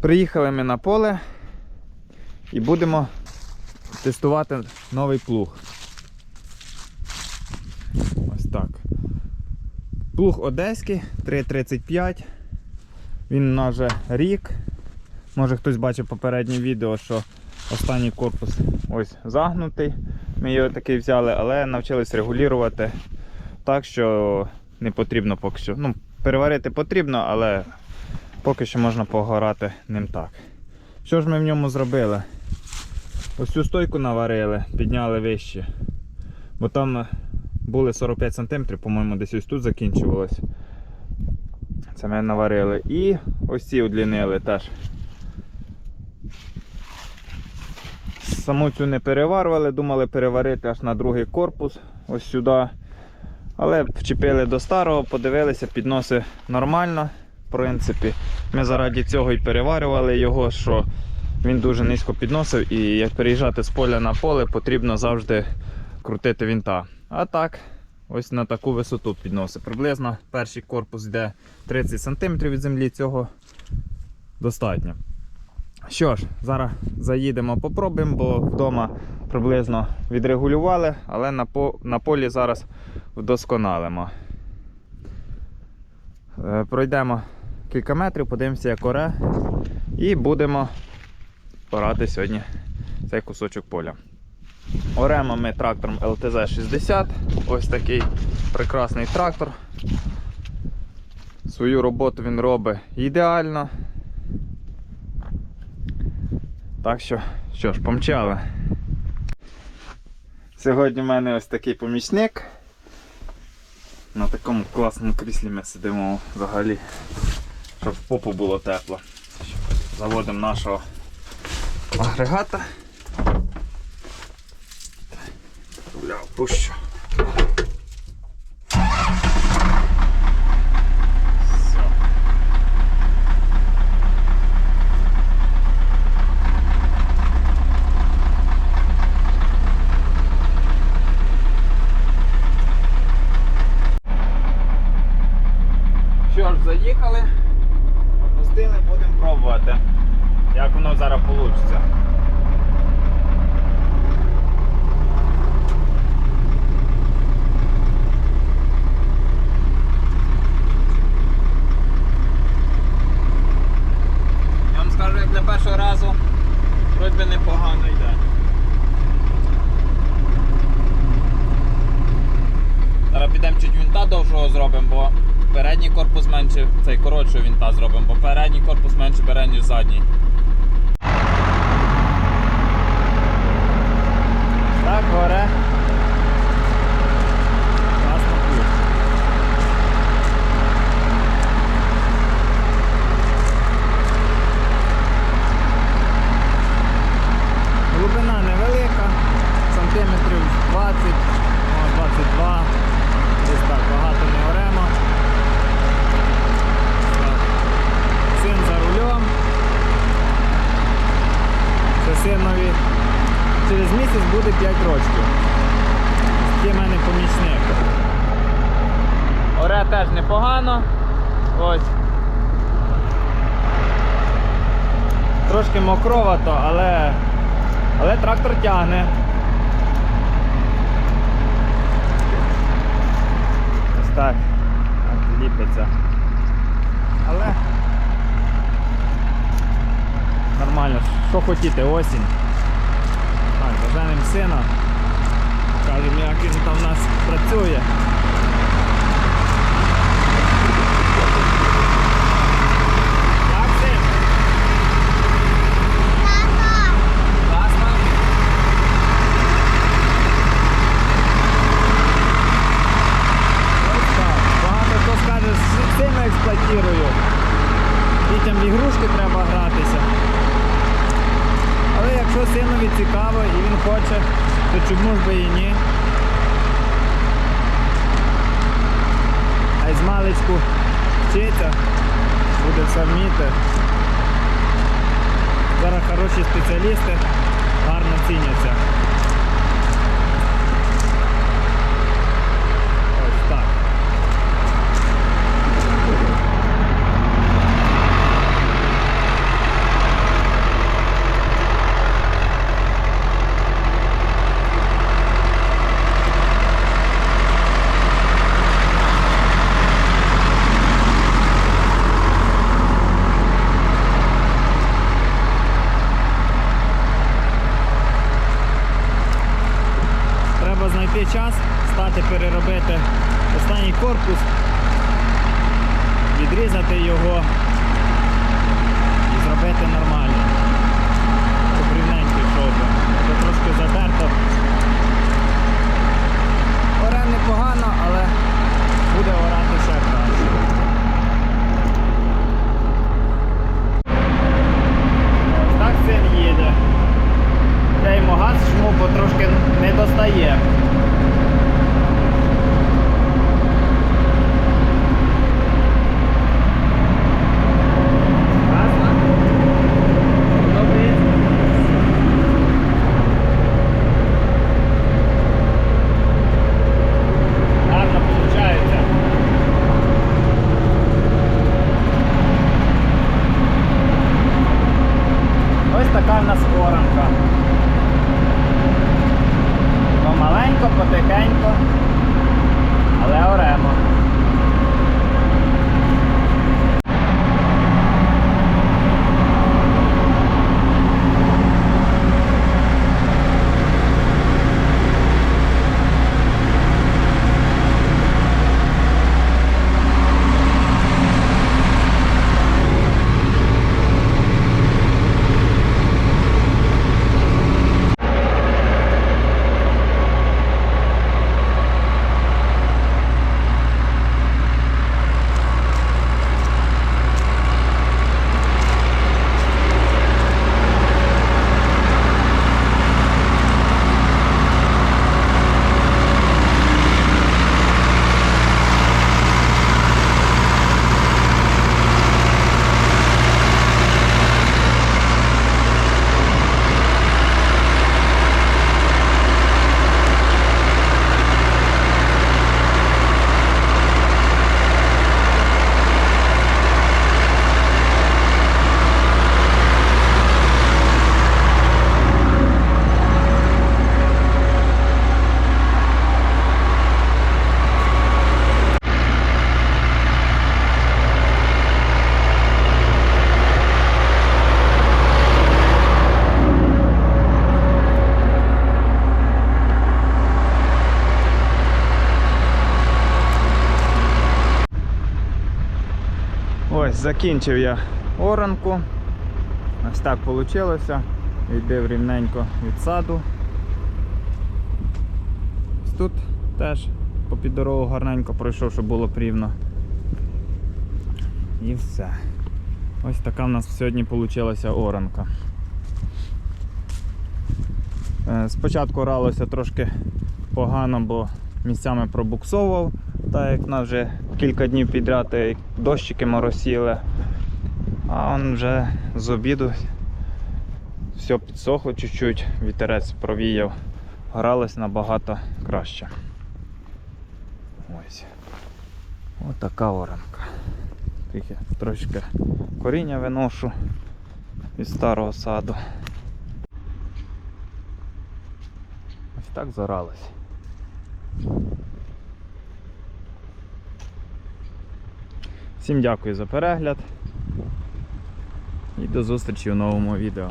Приїхали ми на поле і будемо тестувати новий плуг. Ось так. Плуг одеський 335. Він у нас вже рік. Може хтось бачив попереднє відео, що останній корпус ось загнутий. Ми його такий взяли, але навчились регулювати так, що не потрібно поки що. Ну, переварити потрібно, але поки що можна погорати ним так. Що ж ми в ньому зробили? Ось цю стойку наварили, підняли вище. Бо там були 45 см, по-моєму, десь ось тут закінчувалось. Це ми наварили. І ось ці удлінили теж. Саму цю не переварювали, думали переварити аж на другий корпус, ось сюди. Але вчепили до старого, подивилися, підноси нормально. Принципі, ми заради цього і переварювали його, що він дуже низько підносив, і як переїжджати з поля на поле, потрібно завжди крутити вінта. А так, ось на таку висоту підносить. Приблизно перший корпус йде 30 см від землі, цього достатньо. Що ж, зараз заїдемо, попробуємо, бо вдома приблизно відрегулювали, але на, по, на полі зараз вдосконалимо. Е, Пройдемо кілька метрів, подивимося, як оре, і будемо порати сьогодні цей кусочок поля. Оремо ми трактором LTZ-60. Ось такий прекрасний трактор. Свою роботу він робить ідеально. Так що, що ж, помчали. Сьогодні в мене ось такий помічник. На такому класному кріслі ми сидимо взагалі, щоб в попу було тепло. Заводимо нашого агрегата. Пущу. Все. Що ж, заїхали, опустили, будемо пробувати, як воно зараз вийде. Я вам скажу, як для першого разу вроді непогано йде. Зараз підемо чуть вінта довшого зробимо, бо передній корпус менше, цей коротшого вінта зробимо, бо передній корпус менше бере, ніж задній. Так, горе. Класно плюс. Глибина невелика, сантиметрів 20, може 22, десь так, багато не оремо. Так. Син за рулем. Це синові через місяць буде 5 років. Такий в мене помічник. Оре теж непогано. Ось. Трошки мокровато, але, але трактор тягне. Ось так. Так, ліпиться. Але нормально, що хотіти, осінь. Сина. Кажемо, як він там в нас працює. Синові цікаво і він хоче, то чому ж би і ні? А й з маличку вчиться, буде все вміти. Зараз хороші спеціалісти гарно ціняться. Ось так. час стати переробити останній корпус, відрізати його і зробити нормально. Щоб рівненький йшов би. Це трошки затерто. Оре непогано, але буде орати ще краще. Ось так син їде. Я йому газ жму, бо трошки не достає. Газ? Добре. Гарно виходить. Ось скоромка. Помаленько, потихенько, але оремо. Ось, закінчив я оранку. Ось так вийшло. Відбив рівненько від саду. Тут теж попід дорогу гарненько пройшов, щоб було рівно. І все. Ось така в нас сьогодні вийшла оранка. Е, Спочатку оралося трошки погано, бо місцями пробуксовував, так як нас вже кілька днів підряд дощики моросіли. А он вже з обіду все підсохло чуть-чуть, вітерець провіяв, гралось набагато краще. Ось. Ось така оранка. Тільки трошки коріння виношу від старого саду. Ось так зоралось. Всім дякую за перегляд і до зустрічі у новому відео.